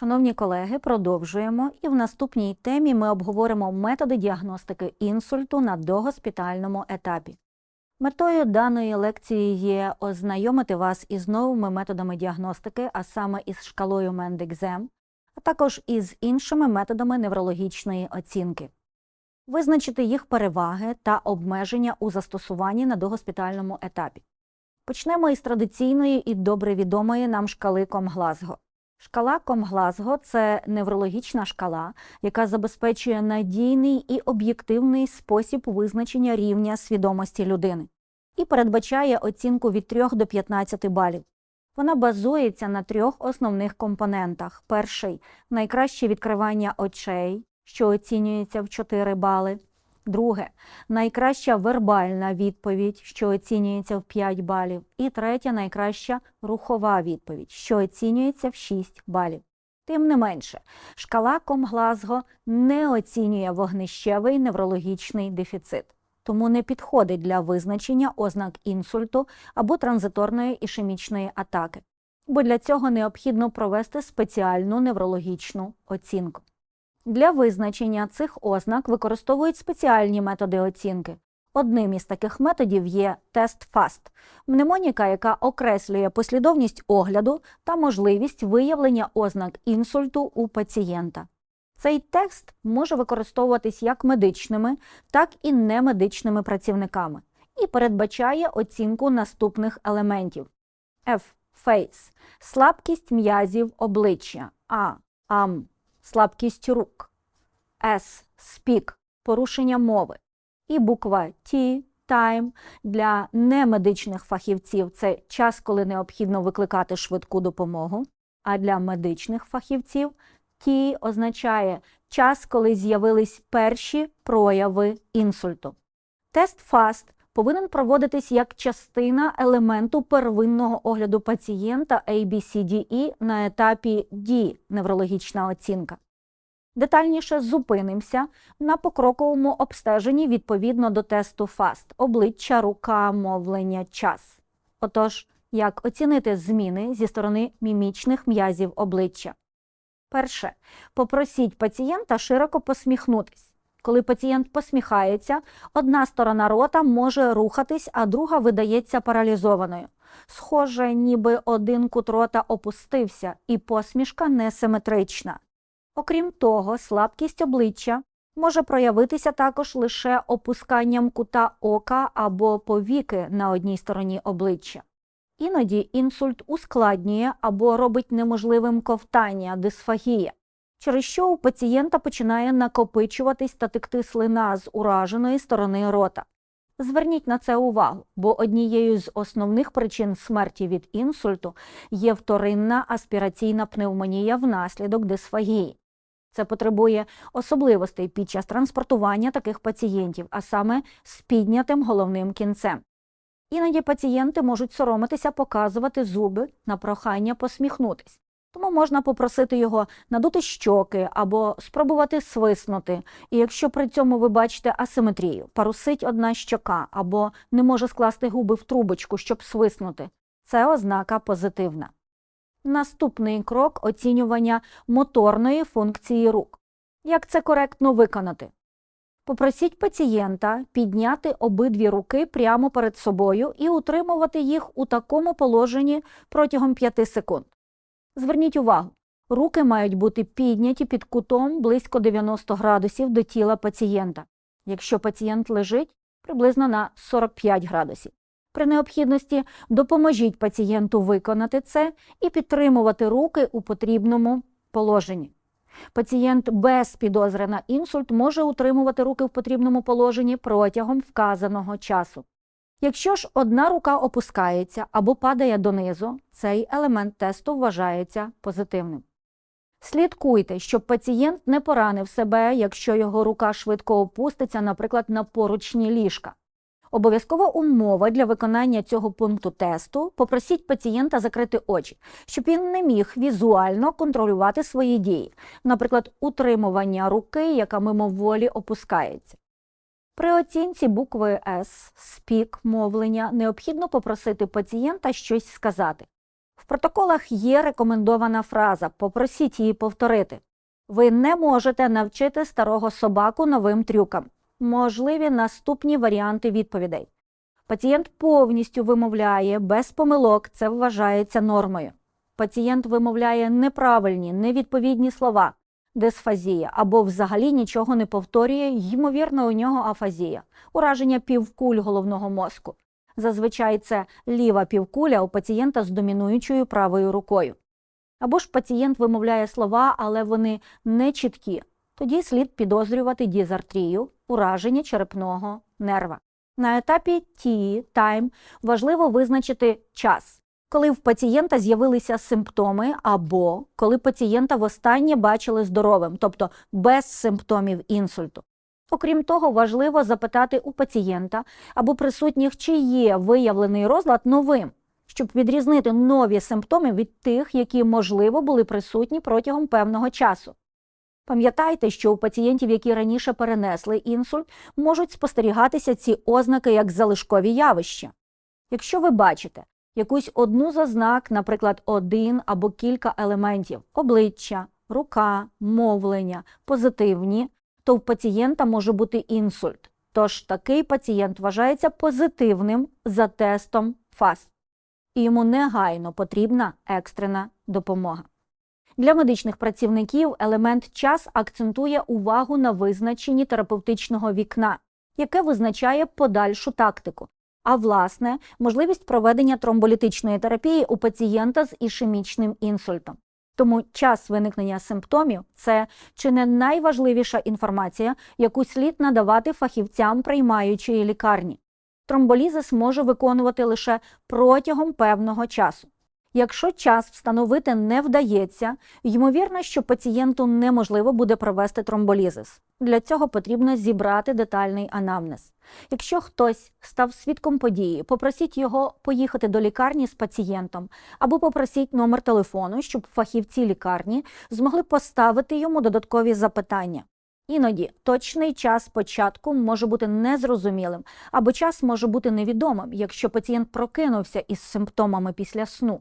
Шановні колеги, продовжуємо і в наступній темі ми обговоримо методи діагностики інсульту на догоспітальному етапі. Метою даної лекції є ознайомити вас із новими методами діагностики, а саме із шкалою Мендекзем, а також із іншими методами неврологічної оцінки, визначити їх переваги та обмеження у застосуванні на догоспітальному етапі. Почнемо із традиційної і добре відомої нам шкали Комглазго. Шкала Комглазго – це неврологічна шкала, яка забезпечує надійний і об'єктивний спосіб визначення рівня свідомості людини і передбачає оцінку від 3 до 15 балів. Вона базується на трьох основних компонентах. Перший найкраще відкривання очей, що оцінюється в 4 бали. Друге найкраща вербальна відповідь, що оцінюється в 5 балів. І третя найкраща рухова відповідь, що оцінюється в 6 балів. Тим не менше, шкала Комглазго не оцінює вогнищевий неврологічний дефіцит, тому не підходить для визначення ознак інсульту або транзиторної ішемічної атаки, бо для цього необхідно провести спеціальну неврологічну оцінку. Для визначення цих ознак використовують спеціальні методи оцінки. Одним із таких методів є тест FAST – мнемоніка, яка окреслює послідовність огляду та можливість виявлення ознак інсульту у пацієнта. Цей тест може використовуватись як медичними, так і немедичними працівниками і передбачає оцінку наступних елементів: F. Face – слабкість м'язів обличчя, А. Ам слабкість рук, С спік порушення мови, і буква Т time для немедичних фахівців це час, коли необхідно викликати швидку допомогу. А для медичних фахівців Т означає час, коли з'явились перші прояви інсульту. Тест FAST повинен проводитись як частина елементу первинного огляду пацієнта ABCDE на етапі D – неврологічна оцінка. Детальніше зупинимося на покроковому обстеженні відповідно до тесту FAST – обличчя, рука, мовлення, час. Отож, як оцінити зміни зі сторони мімічних м'язів обличчя? Перше. Попросіть пацієнта широко посміхнутись. Коли пацієнт посміхається, одна сторона рота може рухатись, а друга видається паралізованою. Схоже, ніби один кут рота опустився, і посмішка несиметрична. Окрім того, слабкість обличчя може проявитися також лише опусканням кута ока або повіки на одній стороні обличчя. Іноді інсульт ускладнює або робить неможливим ковтання, дисфагія, через що у пацієнта починає накопичуватись та текти слина з ураженої сторони рота. Зверніть на це увагу, бо однією з основних причин смерті від інсульту є вторинна аспіраційна пневмонія внаслідок дисфагії. Це потребує особливостей під час транспортування таких пацієнтів, а саме з піднятим головним кінцем. Іноді пацієнти можуть соромитися показувати зуби на прохання посміхнутись. Тому можна попросити його надути щоки або спробувати свиснути. І якщо при цьому ви бачите асиметрію, парусить одна щока або не може скласти губи в трубочку, щоб свиснути, це ознака позитивна. Наступний крок оцінювання моторної функції рук. Як це коректно виконати? Попросіть пацієнта підняти обидві руки прямо перед собою і утримувати їх у такому положенні протягом 5 секунд. Зверніть увагу, руки мають бути підняті під кутом близько 90 градусів до тіла пацієнта. Якщо пацієнт лежить, приблизно на 45 градусів. При необхідності допоможіть пацієнту виконати це і підтримувати руки у потрібному положенні. Пацієнт без підозри на інсульт може утримувати руки в потрібному положенні протягом вказаного часу. Якщо ж одна рука опускається або падає донизу, цей елемент тесту вважається позитивним. Слідкуйте, щоб пацієнт не поранив себе, якщо його рука швидко опуститься, наприклад, на поручні ліжка. Обов'язкова умова для виконання цього пункту тесту попросіть пацієнта закрити очі, щоб він не міг візуально контролювати свої дії, наприклад, утримування руки, яка мимоволі опускається. При оцінці букви С, спік, мовлення, необхідно попросити пацієнта щось сказати. В протоколах є рекомендована фраза, попросіть її повторити. Ви не можете навчити старого собаку новим трюкам. Можливі наступні варіанти відповідей. Пацієнт повністю вимовляє без помилок, це вважається нормою. Пацієнт вимовляє неправильні, невідповідні слова, дисфазія або взагалі нічого не повторює, ймовірно, у нього афазія, ураження півкуль головного мозку. Зазвичай це ліва півкуля у пацієнта з домінуючою правою рукою. Або ж пацієнт вимовляє слова, але вони не чіткі. Тоді слід підозрювати дізартрію, ураження черепного нерва. На етапі T, time, важливо визначити час, коли в пацієнта з'явилися симптоми, або коли пацієнта востаннє бачили здоровим, тобто без симптомів інсульту. Окрім того, важливо запитати у пацієнта або присутніх, чи є виявлений розлад новим, щоб відрізнити нові симптоми від тих, які, можливо, були присутні протягом певного часу. Пам'ятайте, що у пацієнтів, які раніше перенесли інсульт, можуть спостерігатися ці ознаки як залишкові явища. Якщо ви бачите якусь одну з ознак, наприклад, один або кілька елементів обличчя, рука, мовлення, позитивні, то в пацієнта може бути інсульт. Тож такий пацієнт вважається позитивним за тестом ФАСТ, і йому негайно потрібна екстрена допомога. Для медичних працівників елемент час акцентує увагу на визначенні терапевтичного вікна, яке визначає подальшу тактику, а власне можливість проведення тромболітичної терапії у пацієнта з ішемічним інсультом. Тому час виникнення симптомів це чи не найважливіша інформація, яку слід надавати фахівцям приймаючої лікарні. Тромболізис може виконувати лише протягом певного часу. Якщо час встановити не вдається, ймовірно, що пацієнту неможливо буде провести тромболізис. Для цього потрібно зібрати детальний анамнез. Якщо хтось став свідком події, попросіть його поїхати до лікарні з пацієнтом або попросіть номер телефону, щоб фахівці лікарні змогли поставити йому додаткові запитання. Іноді точний час початку може бути незрозумілим, або час може бути невідомим, якщо пацієнт прокинувся із симптомами після сну.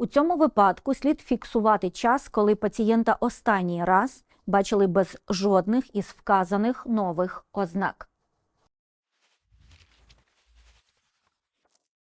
У цьому випадку слід фіксувати час, коли пацієнта останній раз бачили без жодних із вказаних нових ознак.